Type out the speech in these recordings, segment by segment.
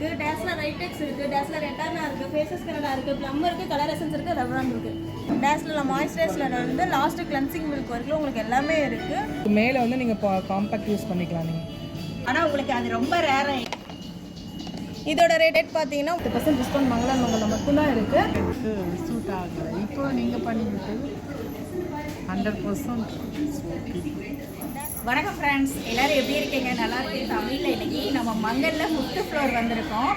இருக்குது டேஸ்லர் ரைடெக்ஸ் இருக்குது டேஸ்லர் எட்டானா இருக்குது ஃபேஸஸ் கனடா இருக்குது ப்ளம் இருக்குது கலர் எசன்ஸ் இருக்குது ரெவரான் இருக்குது டேஸ்லர் மாய்ஸ்சரைசரில் இருந்து லாஸ்ட்டு கிளன்சிங் மில்க் வரைக்கும் உங்களுக்கு எல்லாமே இருக்குது மேலே வந்து நீங்கள் காம்பேக்ட் யூஸ் பண்ணிக்கலாம் நீங்கள் ஆனால் உங்களுக்கு அது ரொம்ப ரேர் இதோட ரேட் பார்த்தீங்கன்னா பத்து பர்சன்ட் டிஸ்கவுண்ட் மங்களம் மங்கலம் மட்டும்தான் இருக்குது சூட் ஆகலை. இப்போ நீங்கள் பண்ணிக்கிட்டு ஹண்ட்ரட் பர்சன்ட் வணக்கம் ஃப்ரெண்ட்ஸ் எல்லாரும் எப்படி இருக்கீங்க? நல்லா இருக்கு தமிழில் இன்னைக்கு நம்ம மங்கல்ல ஃபிஃப்த் ஃப்ளோர் வந்திருக்கோம்.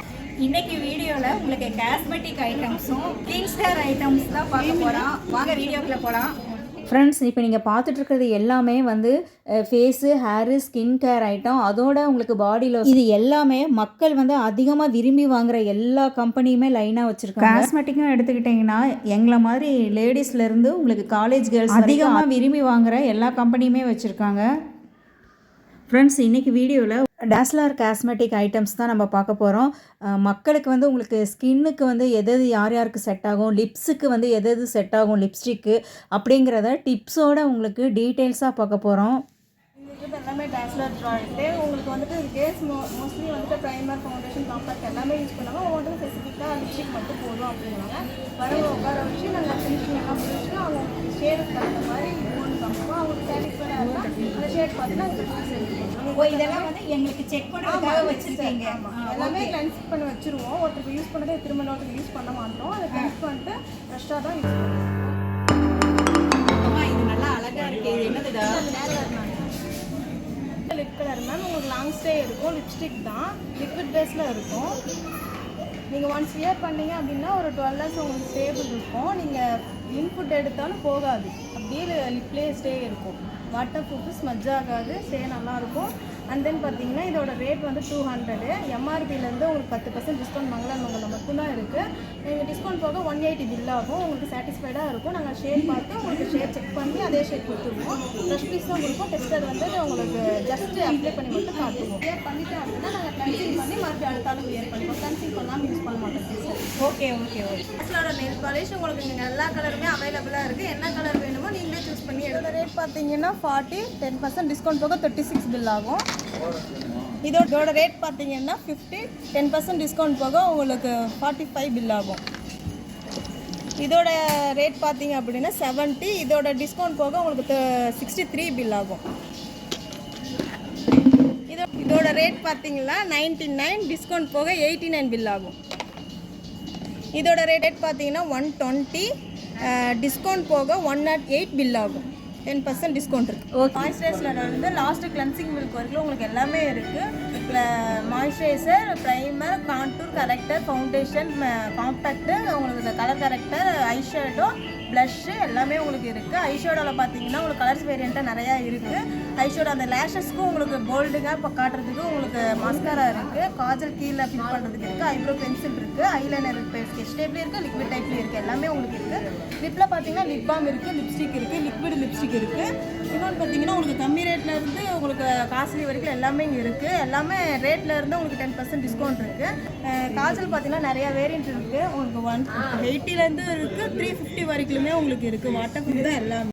இன்னைக்கு வீடியோவில் உங்களுக்கு காஸ்மெட்டிக் ஐட்டம்ஸும் க்ளீன் ஸ்டார் ஐட்டம்ஸ் தான் பார்க்க போகிறோம் வாங்க வீடியோக்குள்ளே போகலாம் ஃப்ரெண்ட்ஸ் இப்போ நீங்கள் பார்த்துட்டு இருக்கிறது எல்லாமே வந்து face hair skin care item அதோட உங்களுக்கு பாடியில் இது எல்லாமே மக்கள் வந்து அதிகமாக விரும்பி வாங்குற எல்லா கம்பெனியுமே லைனாக வச்சுருக்காங்க. காஸ்மெட்டிக்கும் எடுத்துக்கிட்டிங்கன்னா எங்களை மாதிரி லேடிஸ்லேருந்து உங்களுக்கு காலேஜ் கேர்ள்ஸ் அதிகமாக விரும்பி வாங்குற எல்லா கம்பெனியுமே வச்சுருக்காங்க. ஃப்ரெண்ட்ஸ் இன்றைக்கி வீடியோவில் டேஸ்லார் காஸ்மெட்டிக் ஐட்டம்ஸ் தான் நம்ம பார்க்க போகிறோம் மக்களுக்கு வந்து உங்களுக்கு ஸ்கின்னுக்கு வந்து எது யார் யாருக்கு செட் ஆகும் லிப்ஸுக்கு வந்து எது எது செட் ஆகும் லிப்ஸ்டிக்கு அப்படிங்கிறத டிப்ஸோடு உங்களுக்கு டீட்டெயில்ஸாக பார்க்க போகிறோம் இது எல்லாமே டேஸ்லர் ப்ராடக்ட்டு உங்களுக்கு வந்துட்டு கேஸ் மோ மோஸ்ட்லி வந்துட்டு ப்ரைமர் ஃபவுண்டேஷன் காம்பேக்ட் எல்லாமே யூஸ் பண்ணுவாங்க ஒவ்வொன்றும் ஸ்பெசிஃபிக்காக லிப்ஸ்டிக் மட்டும் போதும் அப்படின்னாங்க. வரவங்க உட்கார வச்சு நாங்கள் ஃபினிஷிங் எல்லாம் முடிச்சுட்டு அவங்க ஷேடுக்கு தகுந்த மாதிரி இதெல்லாம் வந்து எங்களுக்கு செக் பண்ணுறதுக்காக வச்சுருக்கீங்க. எல்லாமே கிளென்ஸ் பண்ணி வச்சுருவோம். ஒருத்தருக்கு யூஸ் பண்ணதே திரும்ப இன்னொருத்தருக்கு யூஸ் பண்ண மாட்டோம். அதை கிளென்ஸ் பண்ணிட்டு ஃப்ரெஷ்ஷாக தான் யூஸ் பண்ணுவோம் இது நல்லா அழகாக இருக்குது இது என்னதுடா லிப் கலர் மேம் உங்களுக்கு லாங் ஸ்டே இருக்கும். லிப்ஸ்டிக் தான். லிக்விட் பேஸில் இருக்கும். நீங்கள் ஒன்ஸ் வியர் பண்ணீங்க அப்படின்னா ஒரு டுவெல் ஹவர்ஸ் உங்களுக்கு ஸ்டேபிள் இருக்கும். நீங்கள் இன்புட் எடுத்தாலும் போகாது. அப்படியே லிப்லேயே ஸ்டே இருக்கும். வாட்டர் ப்ரூஃப் ஸ்மஜ் ஆகாது ஸ்டே நல்லாயிருக்கும் அண்ட் தென் பார்த்தீங்கன்னா இதோட ரேட் வந்து டூ ஹண்ட்ரடு எம்ஆர்பிலேருந்து உங்களுக்கு பத்து பர்சன்ட் டிஸ்கவுண்ட் மங்களம் உங்களை மட்டும்தான் இருக்குது நீங்கள் டிஸ்கவுண்ட் போக ஒன் எயிட்டி பில் ஆகும். உங்களுக்கு சாட்டிஸ்ஃபைடாக இருக்கும். நாங்கள் ஷேட் பார்த்து உங்களுக்கு ஷேட் செக் பண்ணி அதே ஷேட் கொடுத்துருவோம். ஃப்ரெஷ் பீஸ் தான் கொடுப்போம். டெஸ்டர் வந்து உங்களுக்கு ஜஸ்ட் அப்ளை பண்ணி மட்டும் காட்டுவோம். வியர் பண்ணிட்டோம் அப்படின்னா நாங்கள் கன்சீல் பண்ணி மறுபடியும் அடுத்தாலும் வியர் பண்ணிப்போம். கன்சீல் பண்ணாமல் யூஸ் பண்ண மாட்டோம். ஓகே ஓகே ஓகே டெஸ்லோட நெயில் பாலிஷ் உங்களுக்கு இங்கே எல்லா கலருமே அவைலபிளாக இருக்குது என்ன கலர் வேணுமோ நீங்களே சூஸ் பண்ணி இதோட ரேட் பார்த்தீங்கன்னா ஃபார்ட்டி டென் பர்சன்ட் டிஸ்கவுண்ட் போக தேர்ட்டி சிக்ஸ் பில் ஆகும். இதோட இதோட ரேட் பார்த்தீங்கன்னா ஃபிஃப்டி டென் பர்சன்ட் டிஸ்கவுண்ட் போக உங்களுக்கு ஃபார்ட்டி ஃபைவ் பில் ஆகும். இதோட ரேட் பார்த்தீங்க அப்படின்னா செவன்ட்டி இதோட டிஸ்கவுண்ட் போக உங்களுக்கு சிக்ஸ்டி த்ரீ பில் ஆகும். இதோ இதோட ரேட் பார்த்தீங்கன்னா நைன்டி நைன் டிஸ்கவுண்ட் போக எயிட்டி நைன் பில் ஆகும். இதோட ரேட் பார்த்தீங்கன்னா ஒன் டுவெண்ட்டி டிஸ்கவுண்ட் போக ஒன் நாட் எயிட் பில் ஆகும். டென் பர்சன்ட் டிஸ்கவுண்ட் இருக்குது மாய்ஸ்சரைசரில் வந்து லாஸ்ட்டு கிளன்சிங் மில்க் வரைக்கும் உங்களுக்கு எல்லாமே இருக்குது moisturiser primer contour corrector foundation compact உங்களுக்கு இந்த கலர் கரெக்டர் ஐஷேடோ ப்ளஷ்ஷு எல்லாமே உங்களுக்கு இருக்குது ஐஷேடோவில் பார்த்தீங்கன்னா உங்களுக்கு கலர்ஸ் வேரியண்ட்டாக நிறையா இருக்குது ஐஷோட அந்த லேஷஸ்க்கும் உங்களுக்கு போல்டுங்க இப்போ காட்டுறதுக்கு உங்களுக்கு மஸ்காரா இருக்குது காஜல் கீழே ஃபில் பண்ணுறதுக்கு இருக்குது ஐப்ரோ பென்சில் இருக்குது ஐலைனர் இருக்குது ஸ்கெச் டைப்லேயும் இருக்குது லிக்விட் டைப்லேயும் இருக்குது எல்லாமே உங்களுக்கு இருக்குது லிப்பில் பார்த்தீங்கன்னா லிப் பாம் இருக்குது லிப்ஸ்டிக் இருக்குது லிக்விட் லிப்ஸ்டிக் இருக்குது இன்னொன்று பார்த்தீங்கன்னா உங்களுக்கு கம்மி ரேட்ல இருந்து உங்களுக்கு காஸ்ட்லி வரைக்கும் எல்லாமே இங்கே இருக்குது எல்லாமே ரேட்ல இருந்து உங்களுக்கு டென் பர்சன்ட் டிஸ்கவுண்ட் இருக்குது காஜல் பார்த்தீங்கன்னா நிறைய வேரியன்ட் இருக்குது உங்களுக்கு ஒன் எயிட்டிலேருந்து இருக்குது த்ரீ ஃபிஃப்டி வரைக்குமே உங்களுக்கு இருக்குது வாட்டர் ப்ரூஃப் தான் எல்லாமே.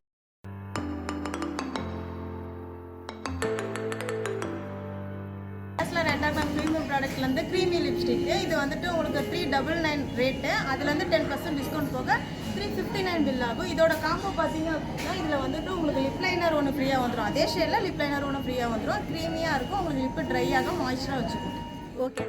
ப்ராடக்ட்லேருந்து க்ரீமி லிப்ஸ்டிக்கு இது வந்துட்டு உங்களுக்கு த்ரீ டபுள் நைன் ரேட்டு அதுலேருந்து டென் பர்சன்ட் டிஸ்கவுண்ட் போக த்ரீ ஃபிஃப்டி நைன் பில் ஆகும். இதோட காம்போ பார்த்தீங்க அப்படின்னா இதில் வந்துட்டு உங்களுக்கு லிப் லைனர் ஒன்று ஃப்ரீயாக வந்துடும் அதே ஷேடில் லிப் லைனர் ஒன்று ஃப்ரீயாக வந்துடும் க்ரீமியாக இருக்கும். உங்களுக்கு லிப்பு ட்ரை ஆகும் மாய்ஸ்டராக வச்சுக்கும் ஓகே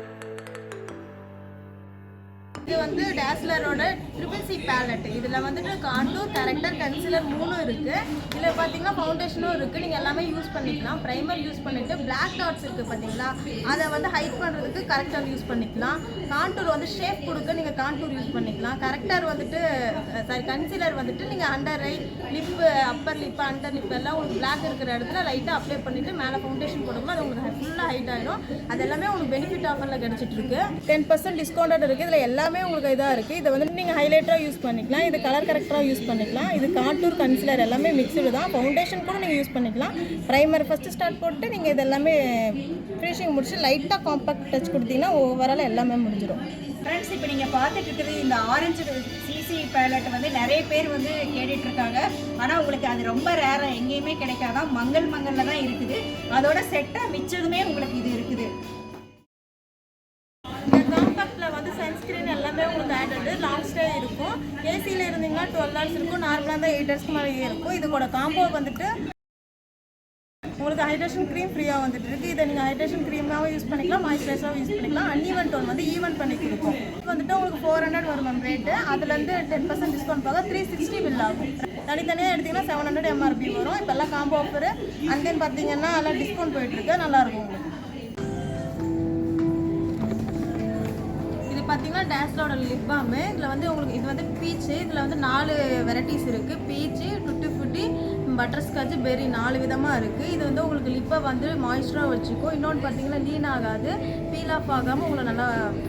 இது வந்து டேஸ்லரோட ட்ரிபிள் சி பேலட் இதில் வந்துட்டு காண்டூர் கரெக்டர் கன்சிலர் மூணும் இருக்குது இதில் பார்த்தீங்கன்னா ஃபவுண்டேஷனும் இருக்குது நீங்கள் எல்லாமே யூஸ் பண்ணிக்கலாம். ப்ரைமர் யூஸ் பண்ணிவிட்டு பிளாக் டாட்ஸ் இருக்குது பார்த்தீங்களா அதை வந்து ஹைட் பண்ணுறதுக்கு கரெக்டர் யூஸ் பண்ணிக்கலாம். காண்டூர் வந்து ஷேப் கொடுக்க நீங்கள் காண்டூர் யூஸ் பண்ணிக்கலாம். கரெக்டர் வந்துட்டு சாரி கன்சிலர் வந்துட்டு நீங்கள் under eye lip upper lip under lip எல்லாம் உங்களுக்கு பிளாக் இருக்கிற இடத்துல லைட்டாக அப்ளை பண்ணிவிட்டு மேலே ஃபவுண்டேஷன் போடும்போது அது உங்களுக்கு ஃபுல்லாக ஹைட் ஆகிடும் அது எல்லாமே உங்களுக்கு பெனிஃபிட் ஆஃபரில் கிடச்சிட்டு இருக்கு. டென் பர்சன்ட் டிஸ்கவுண்டட் இருக்குது இதில் எல்லாமே உங்களுக்கு இதாக இருக்குது இதை வந்து நீங்கள் ஹைலைட்டராக யூஸ் பண்ணிக்கலாம். இது கலர் கரெக்டராக யூஸ் பண்ணிக்கலாம். இது காட்டூர் கன்சிலர் எல்லாமே மிக்சடு தான். ஃபவுண்டேஷன் கூட நீங்கள் யூஸ் பண்ணிக்கலாம். ப்ரைமர் ஃபஸ்ட்டு ஸ்டார்ட் போட்டு நீங்கள் இது எல்லாமே ஃபினிஷிங் முடிச்சு லைட்டாக காம்பாக்ட் டச் கொடுத்தீங்கன்னா ஓவரால் எல்லாமே முடிஞ்சிடும். ஃப்ரெண்ட்ஸ் இப்போ நீங்கள் பார்த்துட்டு இருக்கிறது இந்த ஆரஞ்சு சிசி பேலட் வந்து நிறைய பேர் வந்து கேட்டுட்டு இருக்காங்க. ஆனால் உங்களுக்கு அது ரொம்ப ரேராக எங்கேயுமே கிடைக்காதான். மங்கள் மங்கல்ல தான் இருக்குது. அதோட செட்டாக மிச்சதுமே உங்களுக்கு இது வந்து சன்ஸ்க்ரீன் எல்லாமே உங்களுக்கு ஆட் வந்து லாங் ஸ்டே இருக்கும் ஏசியில் இருந்தீங்கன்னா டுவெல் ஹவர்ஸ் இருக்கும். நார்மலாக இருந்தால் எயிட் ஹவர்ஸ்க்கு மேலே இருக்கும். இதோட காம்போ வந்துட்டு உங்களுக்கு ஹைட்ரேஷன் க்ரீம் ஃப்ரீயாக வந்துட்டு இருக்குது இதை நீங்கள் ஹைட்ரேஷன் க்ரீமாகவும் யூஸ் பண்ணிக்கலாம் மாய்ஸ்சரைசராகவும் யூஸ் பண்ணிக்கலாம். அன்இவன் டோன் வந்து ஈவன் பண்ணி கொடுக்கும். வந்துட்டு உங்களுக்கு ஃபோர் ஹண்ட்ரட் வரும் மேம் ரேட்டு அதுலேருந்து டென் பர்சன்ட் டிஸ்கவுண்ட் போக த்ரீ சிக்ஸ்டி பில் ஆகும். தனித்தனியாக எடுத்திங்கன்னா செவன் ஹண்ட்ரட் எம்ஆர்பி வரும். இப்போல்லாம் காம்போ ஆஃபர் அண்ட் தென் பார்த்தீங்கன்னா எல்லாம் டிஸ்கவுண்ட் போயிட்டுருக்கு நல்லாயிருக்கும் உங்களுக்கு. பார்த்தீங்கன்னா டேஸ்லோட லிப் பாமு இதில் வந்து உங்களுக்கு இது வந்து பீச்சு இதில் வந்து நாலு வெரைட்டிஸ் இருக்குது peach tutti frutti butterscotch berry நாலு விதமாக இருக்குது இது வந்து உங்களுக்கு லிப்பை வந்து மாய்ஸ்டராக வச்சுக்கும் இன்னொன்று பார்த்தீங்கன்னா லீன் ஆகாது பீல் ஆஃப் ஆகாமல் உங்களை நல்லா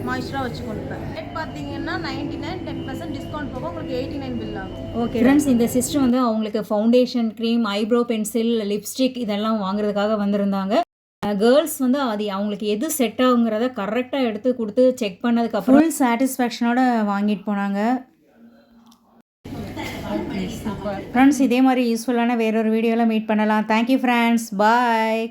மாய்ஸ்டராக வச்சுக்கும் ரேட் பார்த்தீங்கன்னா ninety nine ten percent discount போக உங்களுக்கு எயிட்டி நைன் பில் ஆகும். ஓகே ஃப்ரெண்ட்ஸ் இந்த சிஸ்டர் வந்து அவங்களுக்கு foundation cream eyebrow pencil lipstick இதெல்லாம் வாங்குறதுக்காக வந்திருந்தாங்க. கேர்ள்ஸ் வந்து அது அவங்களுக்கு எது செட் ஆகுங்கிறத கரெக்டாக எடுத்து கொடுத்து செக் பண்ணதுக்கப்புறம் ஃபுல் சாட்டிஸ்ஃபேக்ஷனோட வாங்கிட்டு போனாங்க. ஃப்ரெண்ட்ஸ் இதே மாதிரி யூஸ்ஃபுல்லான வேறொரு வீடியோவில் மீட் பண்ணலாம். Thank you friends bye